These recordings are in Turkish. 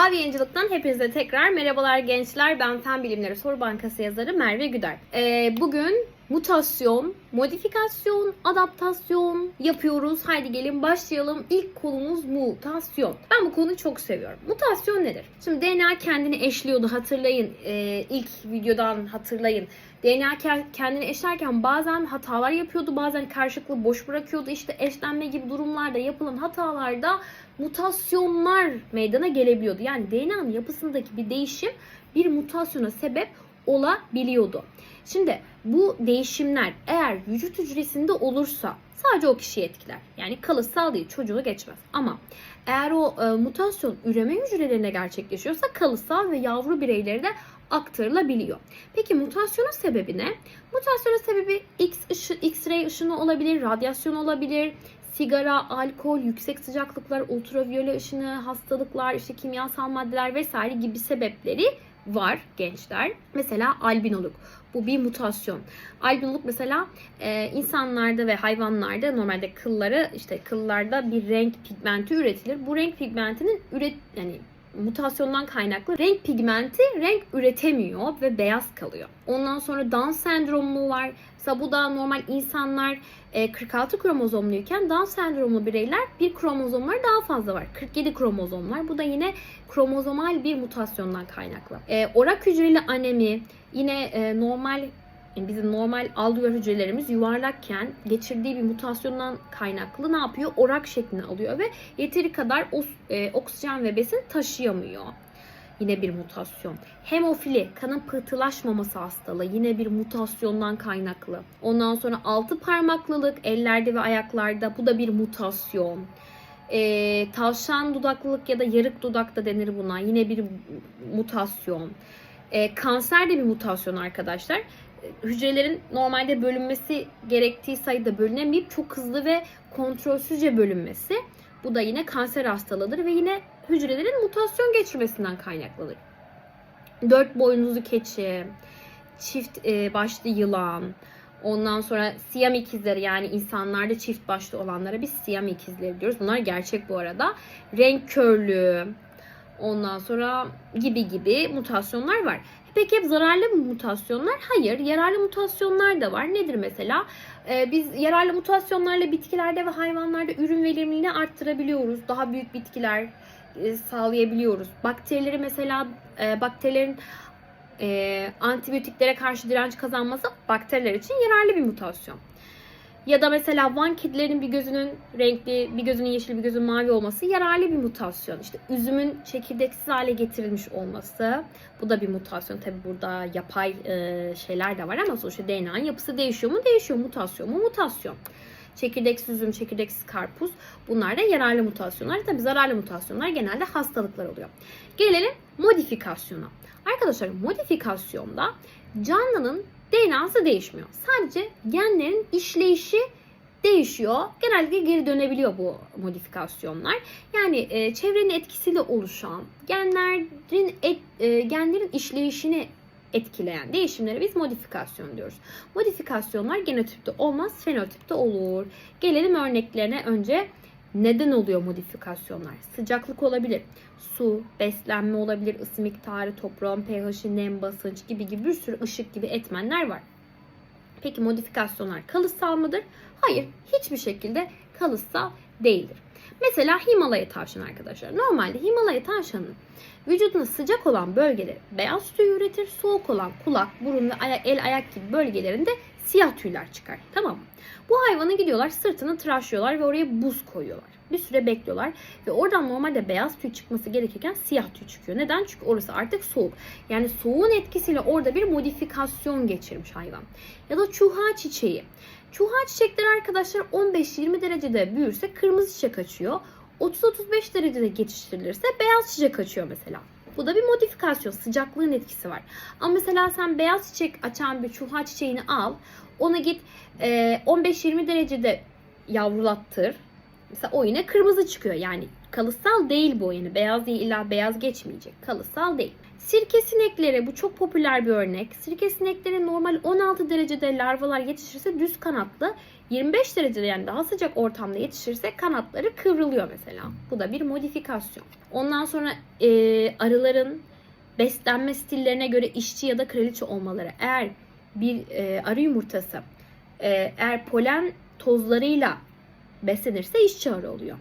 Abi Yayıncılık'tan hepinize tekrar merhabalar gençler. Ben Fen Bilimleri Soru Bankası yazarı Merve Güder. Ee, bugün mutasyon, modifikasyon, adaptasyon yapıyoruz. Haydi gelin başlayalım. İlk konumuz mutasyon. Ben bu konuyu çok seviyorum. Mutasyon nedir? Şimdi DNA kendini eşliyordu hatırlayın. Ee, ilk videodan hatırlayın. DNA ke- kendini eşlerken bazen hatalar yapıyordu, bazen karşılıklı boş bırakıyordu. İşte eşlenme gibi durumlarda yapılan hatalarda mutasyonlar meydana gelebiliyordu. Yani DNA'nın yapısındaki bir değişim bir mutasyona sebep olabiliyordu. Şimdi bu değişimler eğer vücut hücresinde olursa sadece o kişiyi etkiler. Yani kalıtsal değil, çocuğu geçmez. Ama eğer o e, mutasyon üreme hücrelerinde gerçekleşiyorsa kalıtsal ve yavru bireyleri de aktarılabiliyor. Peki mutasyonun sebebi ne? Mutasyonun sebebi X ışı, X-ray ışını olabilir, radyasyon olabilir, sigara, alkol, yüksek sıcaklıklar, ultraviyole ışını, hastalıklar, işte kimyasal maddeler vesaire gibi sebepleri var gençler. Mesela albinoluk. Bu bir mutasyon. Albinoluk mesela e, insanlarda ve hayvanlarda normalde kılları işte kıllarda bir renk pigmenti üretilir. Bu renk pigmentinin üret yani mutasyondan kaynaklı renk pigmenti renk üretemiyor ve beyaz kalıyor. Ondan sonra Down sendromu var. Mesela bu da normal insanlar e, 46 kromozomluyken Down sendromlu bireyler bir kromozomları daha fazla var. 47 kromozom var. Bu da yine kromozomal bir mutasyondan kaynaklı. E, orak hücreli anemi yine e, normal bizim normal alveolar hücrelerimiz yuvarlakken geçirdiği bir mutasyondan kaynaklı ne yapıyor? Orak şeklini alıyor ve yeteri kadar e, oksijen ve besin taşıyamıyor. Yine bir mutasyon. Hemofili, kanın pıhtılaşmaması hastalığı yine bir mutasyondan kaynaklı. Ondan sonra altı parmaklılık ellerde ve ayaklarda bu da bir mutasyon. Ee, tavşan dudaklılık ya da yarık dudak da denir buna. Yine bir mutasyon. Ee, kanser de bir mutasyon arkadaşlar hücrelerin normalde bölünmesi gerektiği sayıda bölünemeyip çok hızlı ve kontrolsüzce bölünmesi. Bu da yine kanser hastalığıdır ve yine hücrelerin mutasyon geçirmesinden kaynaklanır. Dört boynuzlu keçi, çift e, başlı yılan, ondan sonra siyam ikizleri yani insanlarda çift başlı olanlara biz siyam ikizleri diyoruz. Bunlar gerçek bu arada. Renk körlüğü, ondan sonra gibi gibi mutasyonlar var. Peki hep zararlı mutasyonlar? Hayır. Yararlı mutasyonlar da var. Nedir mesela? Ee, biz yararlı mutasyonlarla bitkilerde ve hayvanlarda ürün verimliliğini arttırabiliyoruz. Daha büyük bitkiler e, sağlayabiliyoruz. Bakterileri mesela e, bakterilerin e, antibiyotiklere karşı direnç kazanması bakteriler için yararlı bir mutasyon. Ya da mesela Van kedilerin bir gözünün renkli, bir gözünün yeşil, bir gözünün mavi olması yararlı bir mutasyon. İşte üzümün çekirdeksiz hale getirilmiş olması. Bu da bir mutasyon. Tabi burada yapay e, şeyler de var ama sonuçta DNA'nın yapısı değişiyor mu? Değişiyor. Mutasyon mu? Mutasyon. Çekirdeksiz üzüm, çekirdeksiz karpuz. Bunlar da yararlı mutasyonlar. Tabi zararlı mutasyonlar genelde hastalıklar oluyor. Gelelim modifikasyona. Arkadaşlar modifikasyonda canlının DNA'sı değişmiyor. Sadece genlerin işleyişi değişiyor. Genellikle geri dönebiliyor bu modifikasyonlar. Yani e, çevrenin etkisiyle oluşan genlerin et, e, genlerin işleyişini etkileyen değişimlere biz modifikasyon diyoruz. Modifikasyonlar genotipte olmaz, fenotipte olur. Gelelim örneklerine önce neden oluyor modifikasyonlar? Sıcaklık olabilir, su, beslenme olabilir, ısı miktarı, toprağın pH'i, nem, basınç gibi gibi bir sürü ışık gibi etmenler var. Peki modifikasyonlar kalıtsal mıdır? Hayır, hiçbir şekilde kalıtsal değildir. Mesela Himalaya tavşanı arkadaşlar. Normalde Himalaya tavşanının vücuduna sıcak olan bölgeleri beyaz tüy üretir. Soğuk olan kulak, burun ve ayak, el ayak gibi bölgelerinde siyah tüyler çıkar. Tamam mı? Bu hayvanı gidiyorlar sırtını tıraşlıyorlar ve oraya buz koyuyorlar. Bir süre bekliyorlar ve oradan normalde beyaz tüy çıkması gerekirken siyah tüy çıkıyor. Neden? Çünkü orası artık soğuk. Yani soğuğun etkisiyle orada bir modifikasyon geçirmiş hayvan. Ya da çuha çiçeği. Çuha çiçekleri arkadaşlar 15-20 derecede büyürse kırmızı çiçek açıyor. 30-35 derecede geçiştirilirse beyaz çiçek açıyor mesela. Bu da bir modifikasyon. Sıcaklığın etkisi var. Ama mesela sen beyaz çiçek açan bir çuha çiçeğini al. Ona git e, 15-20 derecede yavrulattır. Mesela o yine kırmızı çıkıyor. Yani kalıtsal değil bu yani. Beyaz değil illa beyaz geçmeyecek. Kalıtsal değil. Sirke sinekleri bu çok popüler bir örnek. Sirke sinekleri normal 16 derecede larvalar yetişirse düz kanatlı, 25 derecede yani daha sıcak ortamda yetişirse kanatları kıvrılıyor mesela. Bu da bir modifikasyon. Ondan sonra e, arıların beslenme stillerine göre işçi ya da kraliçe olmaları. Eğer bir e, arı yumurtası e, eğer polen tozlarıyla beslenirse işçi arı oluyor.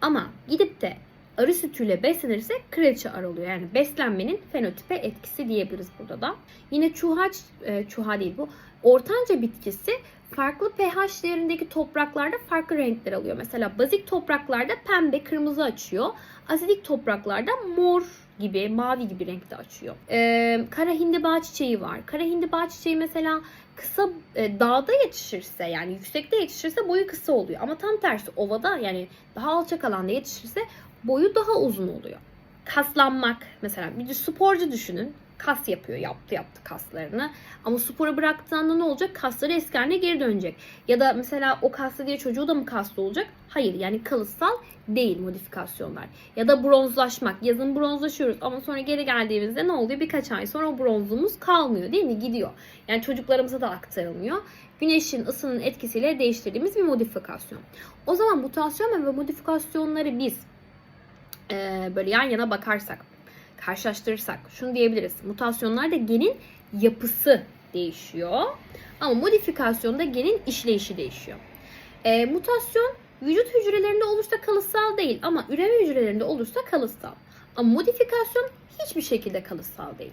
Ama gidip de arı sütüyle beslenirse kraliçe arı oluyor. Yani beslenmenin fenotipe etkisi diyebiliriz burada da. Yine çuha, e, çuha değil bu. Ortanca bitkisi farklı pH değerindeki topraklarda farklı renkler alıyor. Mesela bazik topraklarda pembe, kırmızı açıyor. Asidik topraklarda mor gibi, mavi gibi renkte açıyor. Ee, kara hindiba çiçeği var. Kara hindiba çiçeği mesela kısa e, dağda yetişirse yani yüksekte yetişirse boyu kısa oluyor. Ama tam tersi ovada yani daha alçak alanda yetişirse boyu daha uzun oluyor. Kaslanmak mesela bir sporcu düşünün. Kas yapıyor, yaptı yaptı kaslarını. Ama sporu bıraktığında ne olacak? Kasları eski haline geri dönecek. Ya da mesela o kaslı diye çocuğu da mı kaslı olacak? Hayır yani kalıtsal değil modifikasyonlar. Ya da bronzlaşmak. Yazın bronzlaşıyoruz ama sonra geri geldiğimizde ne oluyor? Birkaç ay sonra o bronzluğumuz kalmıyor değil mi? Gidiyor. Yani çocuklarımıza da aktarılmıyor. Güneşin ısının etkisiyle değiştirdiğimiz bir modifikasyon. O zaman mutasyon ve modifikasyonları biz e, böyle yan yana bakarsak, karşılaştırırsak şunu diyebiliriz. Mutasyonlarda genin yapısı değişiyor. Ama modifikasyonda genin işleyişi değişiyor. E, mutasyon vücut hücrelerinde olursa kalıtsal değil ama üreme hücrelerinde olursa kalıtsal. Ama modifikasyon hiçbir şekilde kalıtsal değil.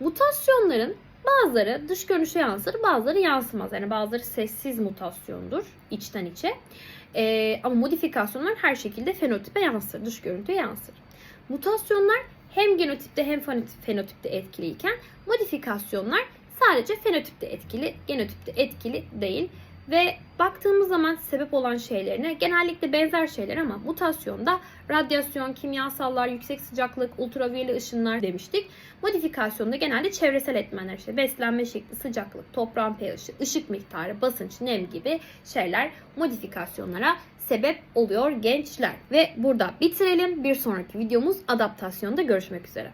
Mutasyonların bazıları dış görünüşe yansır, bazıları yansımaz. Yani bazıları sessiz mutasyondur içten içe. Ee, ama modifikasyonlar her şekilde fenotipe yansır, dış görüntüye yansır. Mutasyonlar hem genotipte hem fenotip- fenotipte etkiliyken modifikasyonlar sadece fenotipte etkili, genotipte etkili değil. Ve baktığımız zaman sebep olan şeylerine genellikle benzer şeyler ama mutasyonda radyasyon, kimyasallar, yüksek sıcaklık, ultraviyole ışınlar demiştik. Modifikasyonda genelde çevresel etmenler işte beslenme şekli, sıcaklık, toprağın pH'i, ışık miktarı, basınç, nem gibi şeyler modifikasyonlara sebep oluyor gençler. Ve burada bitirelim. Bir sonraki videomuz adaptasyonda görüşmek üzere.